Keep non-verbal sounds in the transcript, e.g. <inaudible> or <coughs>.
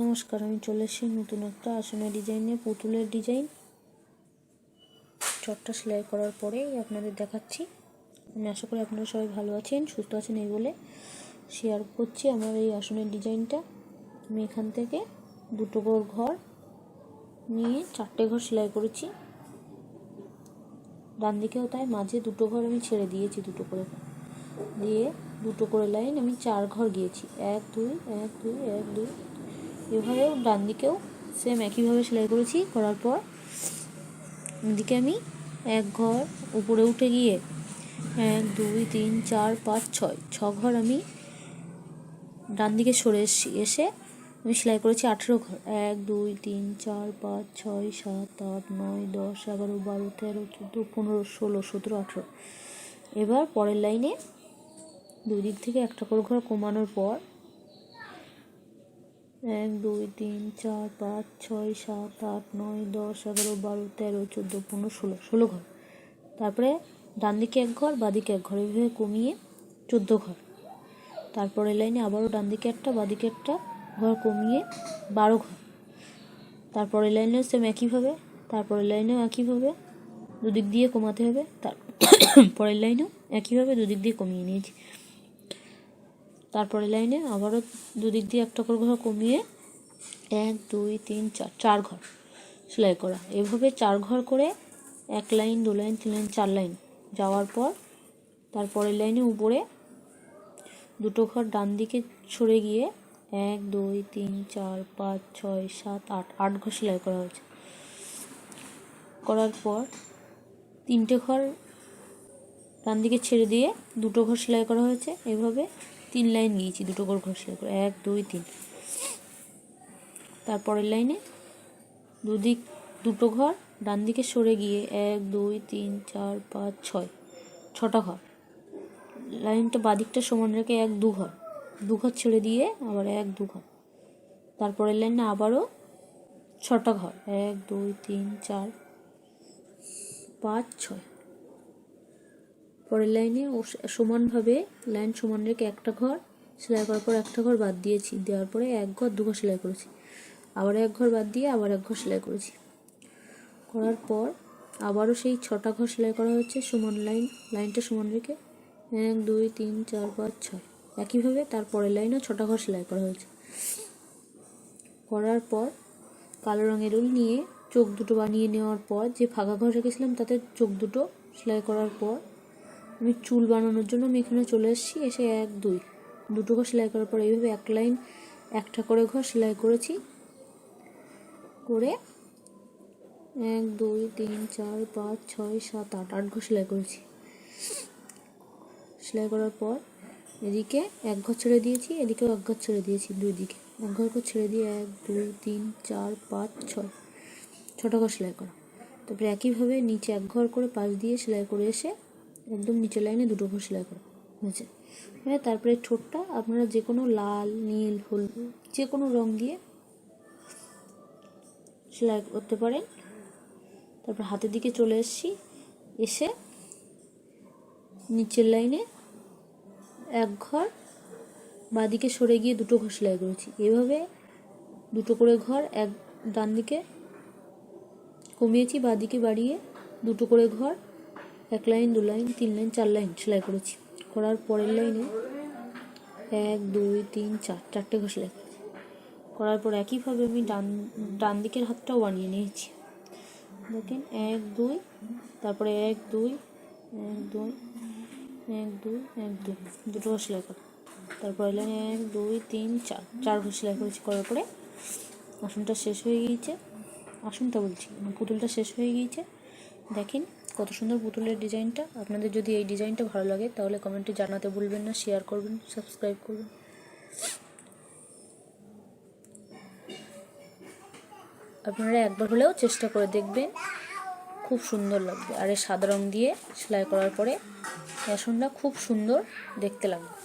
নমস্কার, আমি চলে এসেছি নতুন একটা আসনের ডিজাইন পুতুলের ডিজাইন চটটা সেলাই করার পরেই আপনাদের দেখাচ্ছি। আমি আশা করি আপনারা সবাই ভালো আছেন, সুস্থ আছেন এই বলে শেয়ার করছি আমার এই আসনের ডিজাইনটা আমি এখান থেকে দুটো ঘর ঘর নিয়ে চারটে ঘর সেলাই করেছি। ডান দিকেও তাই, মাঝে দুটো ঘর আমি ছেড়ে দিয়েছি দুটো করে। দিয়ে দুটো করে লাইন আমি চার ঘর গিয়েছি। এক, দুই এক দুই এক, দুই। এভাবেও ডান দিকেও সেম একইভাবে সেলাই করেছি, করার পর এদিকে আমি এক ঘর উপরে উঠে গিয়ে এক, দুই, তিন, চার, পাঁচ, ছয়, ছ ঘর আমি ডান দিকে সরে এসেছি। এসে আমি সেলাই করেছি আঠেরো ঘর। এক, দুই, তিন, চার, পাঁচ, ছয়, সাত, আট, নয়, দশ, এগারো, বারো, তেরো, চোদ্দ, পনেরো, ষোলো, সতেরো, আঠেরো। এবার পরের লাইনে দুই দিক থেকে একটা করে ঘর কমানোর পর এক, দুই, তিন, চার, পাঁচ, ছয়, সাত, আট, নয়, দশ, এগারো, বারো, তেরো, চোদ্দ, পনেরো, ষোলো ষোলো ঘর। তারপরে ডান দিকে এক ঘর, বাদিকে এক ঘর। এইভাবে কমিয়ে চোদ্দ ঘর। তারপরে লাইনে আবারও ডান দিকে একটা, বাদিকে একটা ঘর কমিয়ে বারো ঘর। তারপরে লাইনেও সেম একইভাবে তারপরের লাইনেও একইভাবে, দুদিক দিয়ে কমাতে হবে। তার <coughs> পরের লাইনেও একইভাবে দুদিক দিয়ে কমিয়ে নিয়েছি। তারপরে লাইনে আবারও দুদিক দিয়ে একটা করে ঘর কমিয়ে এক, দুই, তিন, চার চার ঘর সেলাই করা। এভাবে চার ঘর করে এক লাইন, দু লাইন, তিন লাইন, চার লাইন যাওয়ার পর তারপরের লাইনে উপরে দুটো ঘর ডান দিকে সরে গিয়ে এক, দুই, তিন, চার, পাঁচ, ছয়, সাত, আট আট ঘর সেলাই করা হয়েছে। করার পর তিনটে ঘর ডান দিকে ছেড়ে দিয়ে দুটো ঘর সেলাই করা হয়েছে। এভাবে তিন লাইন গিয়েছি, দুটো করে। এক, দুই, তিন। তারপরের লাইনে দুদিক, দুটো ঘর ডান দিকে সরে গিয়ে এক, দুই, তিন, চার, পাঁচ, ছয়, ছটা ঘর। লাইনটা বাদিকটা সমান রেখে এক, দু ঘর। দু ঘর ছেড়ে দিয়ে আবার এক, দু ঘর। তারপরের লাইনে আবারও ছটা ঘর। এক, দুই, তিন, চার, পাঁচ, ছয়। পরের লাইনে ও সমানভাবে, লাইন সমান রেখে একটা ঘর সেলাই করার পর একটা ঘর বাদ দিয়েছি। দেওয়ার পরে এক ঘর, দু ঘর সেলাই করেছি। আবার এক ঘর বাদ দিয়ে আবার এক ঘর সেলাই করেছি। করার পর আবারও সেই ছটা ঘর সেলাই করা হচ্ছে সমান লাইন, লাইনটা সমান রেখে এক, দুই, তিন, চার, পাঁচ, ছয়। একইভাবে তার পরের লাইনেও ছটা ঘর সেলাই করা হয়েছে। করার পর কালো রঙের উল নিয়ে চোখ দুটো বানিয়ে নেওয়ার পর যে ফাঁকা ঘর রেখেছিলাম তাতে চোখ দুটো সেলাই করার পর আমি চুল বানানোর জন্য আমি এখানে চলে এসেছি, এসে এক, দুই। দুটো ঘর সেলাই করার পর এইভাবে এক লাইন, একটা করে ঘর সেলাই করেছি। করে এক, দুই, তিন, চার, পাঁচ, ছয়, সাত, আট আট ঘর সেলাই করেছি। সেলাই করার পর এদিকে এক ঘর ছেড়ে দিয়েছি, এদিকেও এক ঘর ছেড়ে দিয়েছি দুই দিকে। এক ঘর করে ছেড়ে দিয়ে এক, দুই, তিন, চার, পাঁচ, ছয়, ছটা ঘর সেলাই করা। তারপরে একইভাবে নিচে এক ঘর করে পাশ দিয়ে সেলাই করে এসে একদম নিচের লাইনে দুটো ঘর সেলাই করা হয়েছে হ্যাঁ তারপরে ঠোঁটটা আপনারা যে কোনো লাল, নীল, হলুদ যে কোনো রং দিয়ে সেলাই করতে পারেন। তারপর হাতের দিকে চলে এসেছি, এসে নিচের লাইনে এক ঘর, বাঁদিকে সরে গিয়ে দুটো ঘর সেলাই করেছি। এভাবে দুটো করে ঘর এক ডান দিকে কমিয়েছি, বাঁদিকে বাড়িয়ে দুটো করে ঘর এক লাইন, দু লাইন, তিন লাইন, চার লাইন, সেলাই করেছি। করার পরের লাইনে এক, দুই, তিন, চার, চারটে ঘর সেলাই করেছি। করার পর একইভাবে আমি ডান ডান দিকের হাতটাও বানিয়ে নিয়েছি। দেখেন, এক, দুই, তারপরে এক, দুই এক দুই এক দুই এক, দুই, দুটো ঘর সেলাই করা। তারপরে লাইনে এক, দুই, তিন, চার চার ঘর সেলাই করেছি। করার পরে আসনটা শেষ হয়ে গিয়েছে। আসনটা বলছি, পুতুলটা শেষ হয়ে গিয়েছে। দেখেন কত সুন্দর পুতুলের ডিজাইনটা। আপনাদের যদি এই ডিজাইনটা ভালো লাগে, তাহলে কমেন্টে জানাতে ভুলবেন না শেয়ার করবেন সাবস্ক্রাইব করবেন। আপনারা একবার হলেও চেষ্টা করে দেখবেন, খুব সুন্দর লাগবে। আর এই সাদা রং দিয়ে সেলাই করার পরে ফ্যাশনটা খুব সুন্দর দেখতে লাগবে।